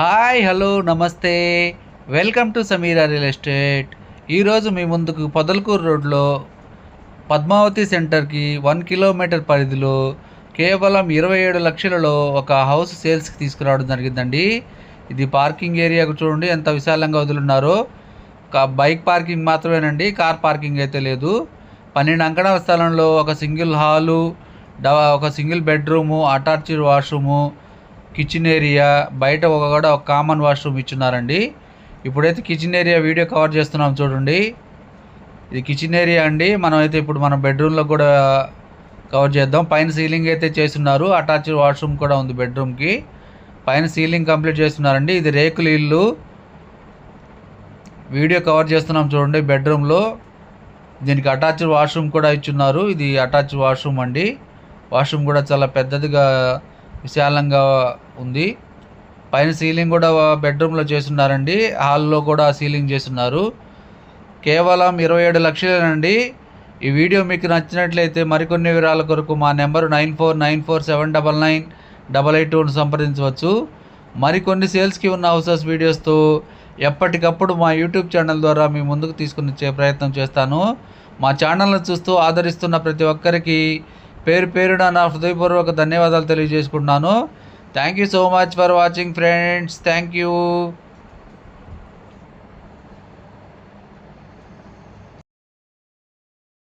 Hi hello నమస్తే. Welcome to Sameera real estate. ఈరోజు మీ ముందుకు పొదలకూరు రోడ్లో పద్మావతి సెంటర్కి వన్ కిలోమీటర్ పరిధిలో కేవలం ఇరవై ఏడు లక్షలలో ఒక హౌస్ సేల్స్కి తీసుకురావడం జరిగిందండి. ఇది పార్కింగ్ ఏరియాకు చూడండి ఎంత విశాలంగా వదులున్నారో. ఒక బైక్ పార్కింగ్ మాత్రమేనండి కార్ పార్కింగ్ అయితే లేదు. పన్నెండు అంకణాల స్థలంలో ఒక సింగిల్ హాలు డ ఒక single bedroom attached washroom kitchen area బయట ఒక కూడా ఒక కామన్ వాష్రూమ్ ఇచ్చున్నారండి. ఇప్పుడైతే కిచెన్ ఏరియా వీడియో కవర్ చేస్తున్నాం చూడండి. ఇది కిచెన్ ఏరియా అండి. మనం అయితే ఇప్పుడు మన బెడ్రూమ్లో కూడా కవర్ చేద్దాం. పైన సీలింగ్ అయితే చేస్తున్నారు. అటాచ్డ్ వాష్రూమ్ కూడా ఉంది బెడ్రూమ్కి పైన సీలింగ్ కంప్లీట్ చేస్తున్నారండి. ఇది రేకుల ఇల్లు. వీడియో కవర్ చేస్తున్నాం చూడండి బెడ్రూమ్లో దీనికి అటాచ్డ్ వాష్రూమ్ కూడా ఇచ్చున్నారు. ఇది అటాచ్డ్ వాష్రూమ్ అండి. వాష్రూమ్ కూడా చాలా పెద్దదిగా విశాలంగా ఉంది. పైన సీలింగ్ కూడా బెడ్రూమ్లో చేస్తున్నారండి. హాల్లో కూడా సీలింగ్ చేస్తున్నారు. కేవలం ఇరవై ఏడు లక్షలేనండి. ఈ వీడియో మీకు నచ్చినట్లయితే మరికొన్ని వివరాల కొరకు మా number nine four nine four seven double nine double eight టూను సంప్రదించవచ్చు. మరికొన్ని సేల్స్కి ఉన్న హౌసెస్ వీడియోస్తో ఎప్పటికప్పుడు మా యూట్యూబ్ ఛానల్ ద్వారా మీ ముందుకు తీసుకుని ప్రయత్నం చేస్తాను. మా ఛానల్ను చూస్తూ ఆదరిస్తున్న ప్రతి ఒక్కరికి పేరు పేరున నా హృదయపూర్వక ధన్యవాదాలు తెలియజేసుకుంటున్నాను. Thank you so much for watching friends thank you